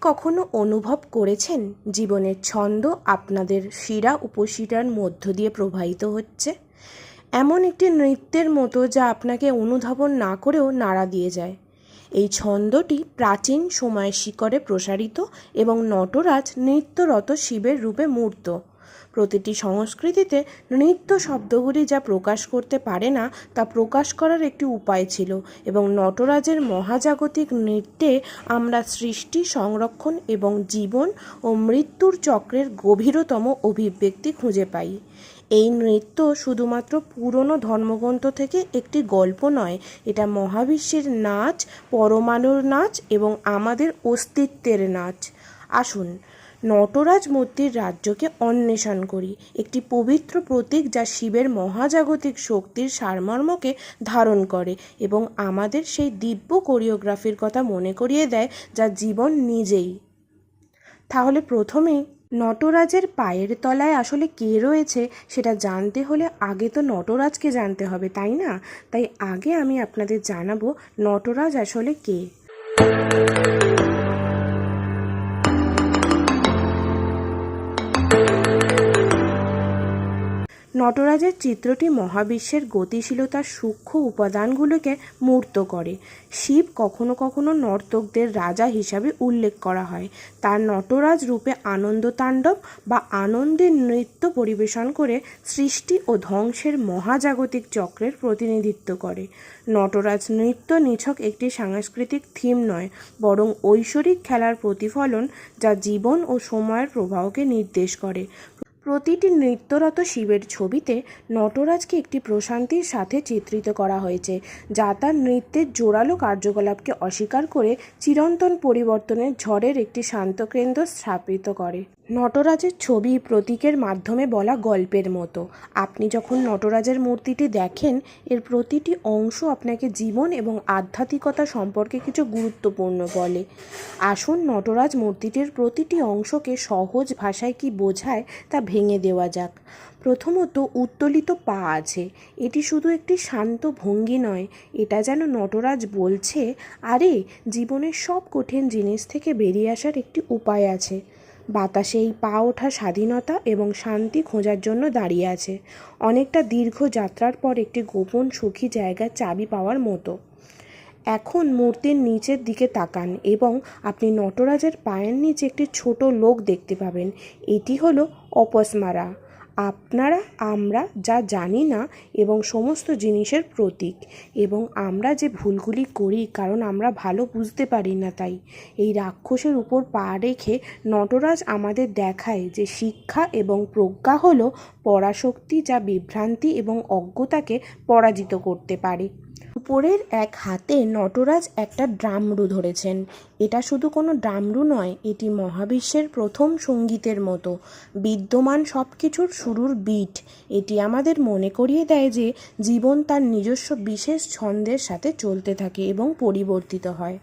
কখনো অনুভব করেছেন জীবনের ছন্দ আপনাদের শিরা উপশিরার মধ্য দিয়ে প্রবাহিত হচ্ছে? এমন একটি নৃত্যের মতো যা আপনাকে অনুধাবন না করেও নাড়া দিয়ে যায়। এই ছন্দটি প্রাচীন সময়ের শিকরে প্রসারিত এবং নটরাজ নৃত্যরত শিবের রূপে মূর্ত। প্রতিটি সংস্কৃতিতে নৃত্য শব্দগুলি যা প্রকাশ করতে পারে না তা প্রকাশ করার একটি উপায় ছিল এবং নটরাজের মহাজাগতিক নৃত্যে আমরা সৃষ্টি, সংরক্ষণ এবং জীবন ও মৃত্যুর চক্রের গভীরতম অভিব্যক্তি খুঁজে পাই। এই নৃত্য শুধুমাত্র পুরনো ধর্মগ্রন্থ থেকে একটি গল্প নয়, এটা মহাবিশ্বের নাচ, পরমাণুর নাচ এবং আমাদের অস্তিত্বের নাচ। আসুন নটরাজ মূর্তির রাজ্যকে অন্বেষণ করি। একটি পবিত্র প্রতীক যা শিবের মহাজাগতিক শক্তির সারমর্মকে ধারণ করে এবং আমাদের সেই দিব্য কোরিওগ্রাফির কথা মনে করিয়ে দেয় যা জীবন নিজেই। তাহলে প্রথমেই নটরাজের পায়ের তলায় আসলে কে রয়েছে সেটা জানতে হলে আগে তো নটরাজকে জানতে হবে, তাই না? তাই আগে আমি আপনাদের জানাব নটরাজ আসলে কে। নটরাজের চিত্রটি মহাবিশ্বের গতিশীলতার সূক্ষ্ম উপাদানগুলোকে মূর্ত করে। শিব কখনো কখনো নর্তকদের রাজা হিসাবে উল্লেখ করা হয়। তার নটরাজ রূপে আনন্দ তাণ্ডব বা আনন্দের নৃত্য পরিবেশন করে সৃষ্টি ও ধ্বংসের মহাজাগতিক চক্রের প্রতিনিধিত্ব করে। নটরাজ নৃত্য নিছক একটি সাংস্কৃতিক থিম নয়, বরং ঐশ্বরিক খেলার প্রতিফলন যা জীবন ও সময়ের প্রবাহকে নির্দেশ করে। প্রতিটি নৃত্যরত শিবের ছবিতে নটরাজকে একটি প্রশান্তির সাথে চিত্রিত করা হয়েছে, যা তার নৃত্যের জোরালো কার্যকলাপকে অস্বীকার করে চিরন্তন পরিবর্তনের ঝড়ের একটি শান্তকেন্দ্র স্থাপিত করে। নটরাজের ছবি প্রতীকের মাধ্যমে বলা গল্পের মতো। আপনি যখন নটরাজের মূর্তিটি দেখেন, এর প্রতিটি অংশ আপনাকে জীবন এবং আধ্যাত্মিকতা সম্পর্কে কিছু গুরুত্বপূর্ণ বলে। আসুন নটরাজ মূর্তিটির প্রতিটি অংশকে সহজ ভাষায় কি বোঝায় তা ভেঙে দেওয়া যাক। প্রথমত উত্তোলিত পা আছে। এটি শুধু একটি শান্ত ভঙ্গি নয়, এটা যেন নটরাজ বলছে, আরে, জীবনের সব কঠিন জিনিস থেকে বেরিয়ে আসার একটি উপায় আছে। বাতাসে এই পা ওঠা স্বাধীনতা এবং শান্তি খোঁজার জন্য দাঁড়িয়ে আছে। অনেকটা দীর্ঘ যাত্রার পর একটি গোপন সুখী জায়গার চাবি পাওয়ার মতো। এখন মূর্তির নিচের দিকে তাকান এবং আপনি নটরাজের পায়ের নিচে একটি ছোট লোক দেখতে পাবেন। এটি হলো অপসমারা। আপনারা, আমরা যা জানি না এবং সমস্ত জিনিসের প্রতীক এবং আমরা যে ভুলগুলি করি, কারণ আমরা ভালো বুঝতে পারি না তাই। এই রাক্ষসের উপর পা রেখে নটরাজ আমাদের দেখায় যে শিক্ষা এবং প্রজ্ঞা হলো পরাশক্তি যা বিভ্রান্তি এবং অজ্ঞতাকে পরাজিত করতে পারে। উপরের এক হাতে নটরাজ একটা ড্রামরু ধরেছেন। এটা শুধু কোনো ড্রামরু নয়, এটি মহাবিশ্বের প্রথম সঙ্গীতের মতো। বিদ্যমান সব কিছুর শুরুর বিট। এটি আমাদের মনে করিয়ে দেয় যে জীবন তার নিজস্ব বিশেষ ছন্দের সাথে চলতে থাকে এবং পরিবর্তিত হয়।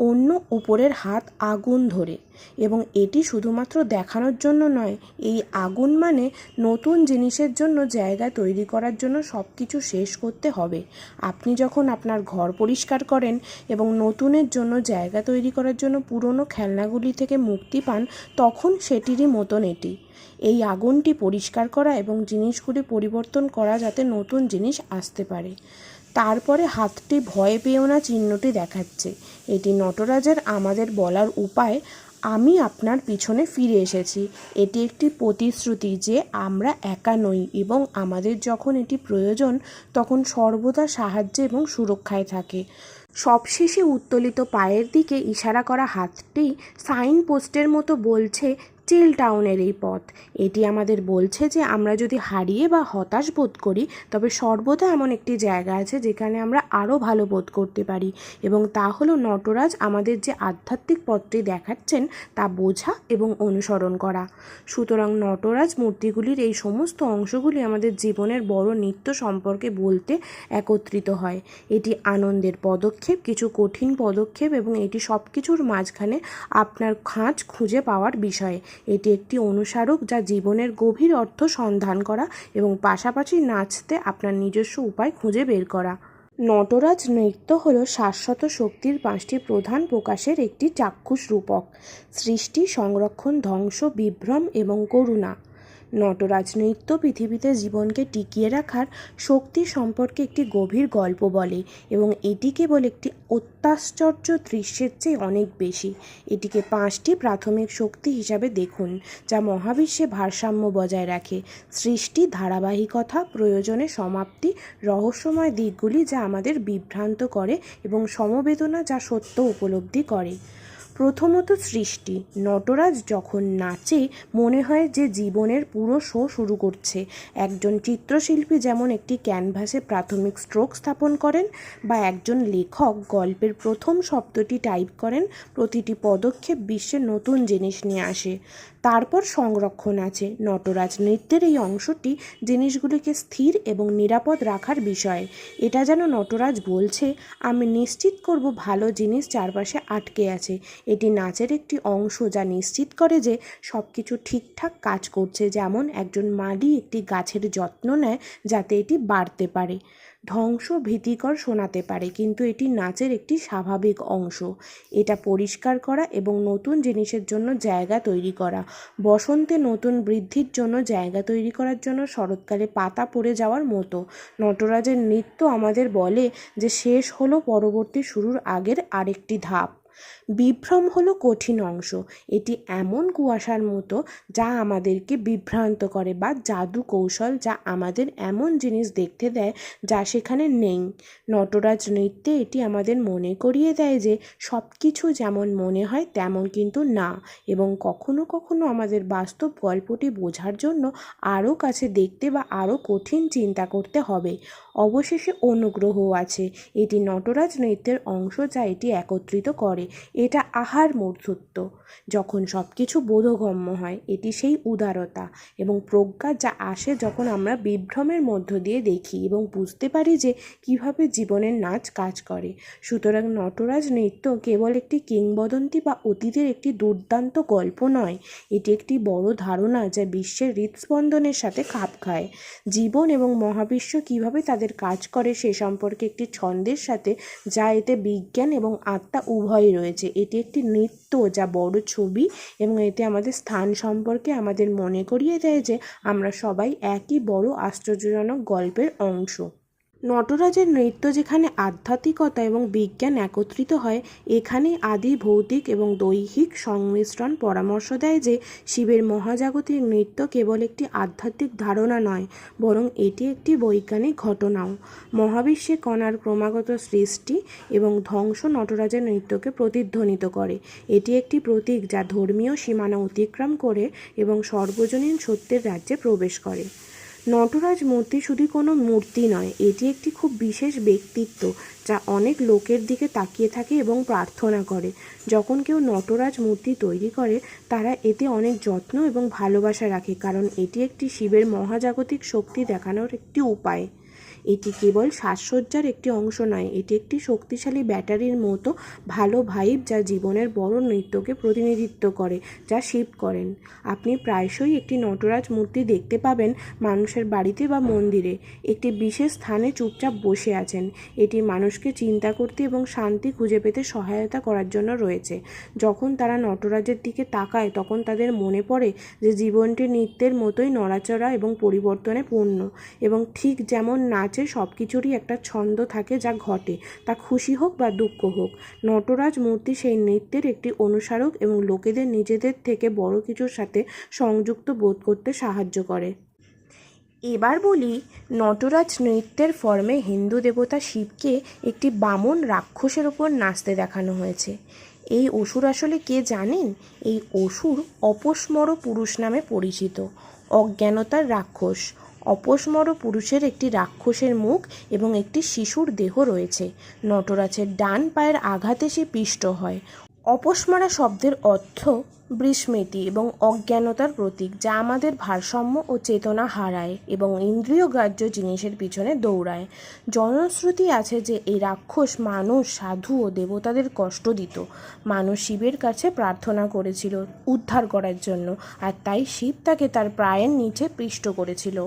অন্য উপরের হাত আগুন ধরে এবং এটি শুধুমাত্র দেখানোর জন্য নয়, এই আগুন মানে নতুন জিনিসের জন্য জায়গা তৈরি করার জন্য সব কিছু শেষ করতে হবে। আপনি যখন আপনার ঘর পরিষ্কার করেন এবং নতুনের জন্য জায়গা তৈরি করার জন্য পুরনো খেলনাগুলি থেকে মুক্তি পান, তখন সেটিরই মতন এটি। এই আগুনটি পরিষ্কার করা এবং জিনিসগুলি পরিবর্তন করা যাতে নতুন জিনিস আসতে পারে। তারপরে হাতটি ভয় পেও না চিহ্নটি দেখাচ্ছে। এটি নটরাজের আমাদের বলার উপায়, আমি আপনার পিছনে ফিরে এসেছি। এটি একটি প্রতিশ্রুতি যে আমরা একা নই এবং আমাদের যখন এটি প্রয়োজন, তখন সর্বদা সাহায্য এবং সুরক্ষায় থাকে। সবশেষে উত্তোলিত পায়ের দিকে ইশারা করা হাতটি সাইন পোস্টের মতো বলছে চিল টাউনের এই পথ। এটি আমাদের বলছে যে আমরা যদি হারিয়ে বা হতাশ বোধ করি, তবে সর্বদা এমন একটি জায়গা আছে যেখানে আমরা আরও ভালো বোধ করতে পারি। এবং তা হলো নটরাজ আমাদের যে আধ্যাত্মিক পথটি দেখাচ্ছেন, তা বোঝা এবং অনুসরণ করা। সুতরাং নটরাজ মূর্তিগুলির এই সমস্ত অংশগুলি আমাদের জীবনের বড় নৃত্য সম্পর্কে বলতে একত্রিত হয়। এটি আনন্দের পদক্ষেপ, কিছু কঠিন পদক্ষেপ এবং এটি সব কিছুর মাঝখানে আপনার খাঁজ খুঁজে পাওয়ার বিষয়। এটি একটি অনুসারক যা জীবনের গভীর অর্থ সন্ধান করা এবং পাশাপাশি নাচতে আপনার নিজস্ব উপায় খুঁজে বের করা। নটরাজ নৃত্য হল শাশ্বত শক্তির পাঁচটি প্রধান প্রকাশের একটি চাক্ষুষ রূপক। সৃষ্টি, সংরক্ষণ, ধ্বংস, বিভ্রম এবং করুণা। নটরাজ নৃত্য পৃথিবীতে জীবনকে টিকিয়ে রাখার শক্তি সম্পর্কে একটি গভীর গল্প বলে এবং এটি কেবল একটি অত্যাশ্চর্য দৃশ্যের চেয়ে অনেক বেশি। এটিকে পাঁচটি প্রাথমিক শক্তি হিসাবে দেখুন, যা মহাবিশ্বে ভারসাম্য বজায় রাখে। সৃষ্টি, ধারাবাহিকতা, প্রয়োজনে সমাপ্তি, রহস্যময় দিকগুলি যা আমাদের বিভ্রান্ত করে এবং সমবেদনা যা সত্য উপলব্ধি করে। প্রথমত সৃষ্টি। নটরাজ যখন নাচে, মনে হয় যে জীবনের পুরো শো শুরু করছে। একজন চিত্রশিল্পী যেমন একটি ক্যানভাসে প্রাথমিক স্ট্রোক স্থাপন করেন বা একজন লেখক গল্পের প্রথম শব্দটি টাইপ করেন, প্রতিটি পদক্ষেপ বিশ্বে নতুন জিনিস নিয়ে আসে। তারপর সংরক্ষণ আছে। নটরাজ নৃত্যের এই অংশটি জিনিসগুলিকে স্থির এবং নিরাপদ রাখার বিষয়। এটা যেন নটরাজ বলছে, আমি নিশ্চিত করব ভালো জিনিস চারপাশে আটকে আছে। এটি নাচের একটি অংশ যা নিশ্চিত করে যে সব কিছু ঠিকঠাক কাজ করছে। যেমন একজন মালি একটি গাছের যত্ন নেয় যাতে এটি বাড়তে পারে, ধ্বংস ভীতিকর শোনাতে পারে, কিন্তু এটি নাচের একটি স্বাভাবিক অংশ। এটা পরিষ্কার করা এবং নতুন জিনিসের জন্য জায়গা তৈরি করা, বসন্তে নতুন বৃদ্ধির জন্য জায়গা তৈরি করার জন্য শরৎকালে পাতা পড়ে যাওয়ার মতো। নটরাজের নৃত্য আমাদের বলে যে শেষ হলো পরবর্তী শুরুর আগের আরেকটি ধাপ। বিভ্রম হলো কঠিন অংশ। এটি এমন কুয়াশার মতো যা আমাদেরকে বিভ্রান্ত করে বা জাদু কৌশল যা আমাদের এমন জিনিস দেখতে দেয় যা সেখানে নেই। নটরাজ নৃত্যে এটি আমাদের মনে করিয়ে দেয় যে সব কিছু যেমন মনে হয় তেমন কিন্তু না এবং কখনো কখনো আমাদের বাস্তব গল্পটি বোঝার জন্য আরও কাছে দেখতে বা আরও কঠিন চিন্তা করতে হবে। অবশেষে অনুগ্রহও আছে। এটি নটরাজ নৃত্যের অংশ যা এটি একত্রিত করে। এটা আহার মূর্ধত্ব যখন সব কিছু বোধগম্য হয়, এটি সেই উদারতা এবং প্রজ্ঞা যা আসে যখন আমরা বিভ্রমের মধ্য দিয়ে দেখি এবং বুঝতে পারি যে কীভাবে জীবনের নাচ কাজ করে। সুতরাং নটরাজ নৃত্য কেবল একটি কিংবদন্তি বা অতীতের একটি দুর্দান্ত গল্প নয়। এটি একটি বড় ধারণা যা বিশ্বের হৃদস্পন্দনের সাথে খাপ খায়। জীবন এবং মহাবিশ্ব কীভাবে তাদের কাজ করে সে সম্পর্কে একটি ছন্দের সাথে, যা এতে বিজ্ঞান এবং আত্মা উভয় রয়েছে। এটি একটি নৃত্য, যা বড় ছবি এবং এতে আমাদের স্থান সম্পর্কে আমাদের মনে করিয়ে দেয় যে আমরা সবাই একই বড় আশ্চর্যজনক গল্পের অংশ। নটরাজের নৃত্য যেখানে আধ্যাত্মিকতা এবং বিজ্ঞান একত্রিত হয়, এখানে আদি ভৌতিক এবং দৈহিক সংমিশ্রণ পরামর্শ দেয় যে শিবের মহাজাগতিক নৃত্য কেবল একটি আধ্যাত্মিক ধারণা নয়, বরং এটি একটি বৈজ্ঞানিক ঘটনাও। মহাবিশ্বে কণার ক্রমাগত সৃষ্টি এবং ধ্বংস নটরাজের নৃত্যকে প্রতিধ্বনিত করে। এটি একটি প্রতীক যা ধর্মীয় সীমানা অতিক্রম করে এবং সর্বজনীন সত্যের রাজ্যে প্রবেশ করে। নটরাজ মূর্তি শুধু কোনো মূর্তি নয়, এটি একটি খুব বিশেষ ব্যক্তিত্ব যা অনেক লোকের দিকে তাকিয়ে থাকে এবং প্রার্থনা করে। যখন কেউ নটরাজ মূর্তি তৈরি করে, তারা এতে অনেক যত্ন এবং ভালোবাসা রাখে, কারণ এটি একটি শিবের মহাজাগতিক শক্তি দেখানোর একটি উপায়। এটি কেবল সাজসজ্জার একটি অংশ নয়, এটি একটি শক্তিশালী ব্যাটারির মতো ভালো ভাইব যা জীবনের বড় নৃত্যকে প্রতিনিধিত্ব করে, যা শিব করেন। আপনি প্রায়শই একটি নটরাজ মূর্তি দেখতে পাবেন মানুষের বাড়িতে বা মন্দিরে। একটি বিশেষ স্থানে চুপচাপ বসে আছেন। এটি মানুষকে চিন্তা করতে এবং শান্তি খুঁজে পেতে সহায়তা করার জন্য রয়েছে। যখন তারা নটরাজের দিকে তাকায়, তখন তাদের মনে পড়ে যে জীবনটি নৃত্যের মতোই নড়াচড়া এবং পরিবর্তনে পূর্ণ এবং ঠিক যেমন নাচে সব কিছুরই একটা ছন্দ থাকে যা ঘটে। তা খুশি হোক বা দুঃখ হোক, নটরাজ মূর্তি সেই নৃত্যের একটি অনুসারক এবং লোকেদের নিজেদের থেকে বড় কিছুর সাথে সংযুক্ত বোধ করতে সাহায্য করে। এবার বলি, নটরাজ নৃত্যের ফর্মে হিন্দু দেবতা শিবকে একটি বামন রাক্ষসের ওপর নাচতে দেখানো হয়েছে। এই অসুর আসলে কে জানেন? এই অসুর অপস্মর পুরুষ নামে পরিচিত, অজ্ঞানতার রাক্ষস। অপস্মর পুরুষের একটি রাক্ষসের মুখ এবং একটি শিশুর দেহ রয়েছে। নটরাজের ডান পায়ের আঘাতে সে পিষ্ট হয়। অপস্মারা শব্দের অর্থ বিস্মৃতি এবং অজ্ঞানতার প্রতীক, যা আমাদের ভারসাম্য ও চেতনা হারায় এবং ইন্দ্রিয় গ্রাহ্য জিনিসের পিছনে দৌড়ায়। জনশ্রুতি আছে যে, এই রাক্ষস মানুষ, সাধু ও দেবতাদের কষ্ট দিত। মানুষ শিবের কাছে প্রার্থনা করেছিল উদ্ধার করার জন্য, আর তাই শিব তাকে তার প্রায়ের নিচে পিষ্ট করেছিল।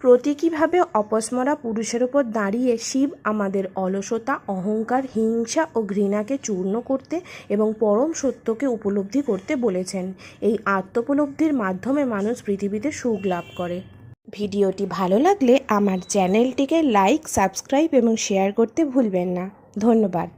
প্রতীকীভাবে অপস্মরা পুরুষের ওপর দাঁড়িয়ে শিব আমাদের অলসতা, অহংকার, হিংসা ও ঘৃণাকে চূর্ণ করতে এবং পরম সত্যকে উপলব্ধি করতে বলেছেন। এই আত্মোপলব্ধির মাধ্যমে মানুষ পৃথিবীতে সুখ লাভ করে। ভিডিওটি ভালো লাগলে আমার চ্যানেলটিকে লাইক, সাবস্ক্রাইব এবং শেয়ার করতে ভুলবেন না। ধন্যবাদ।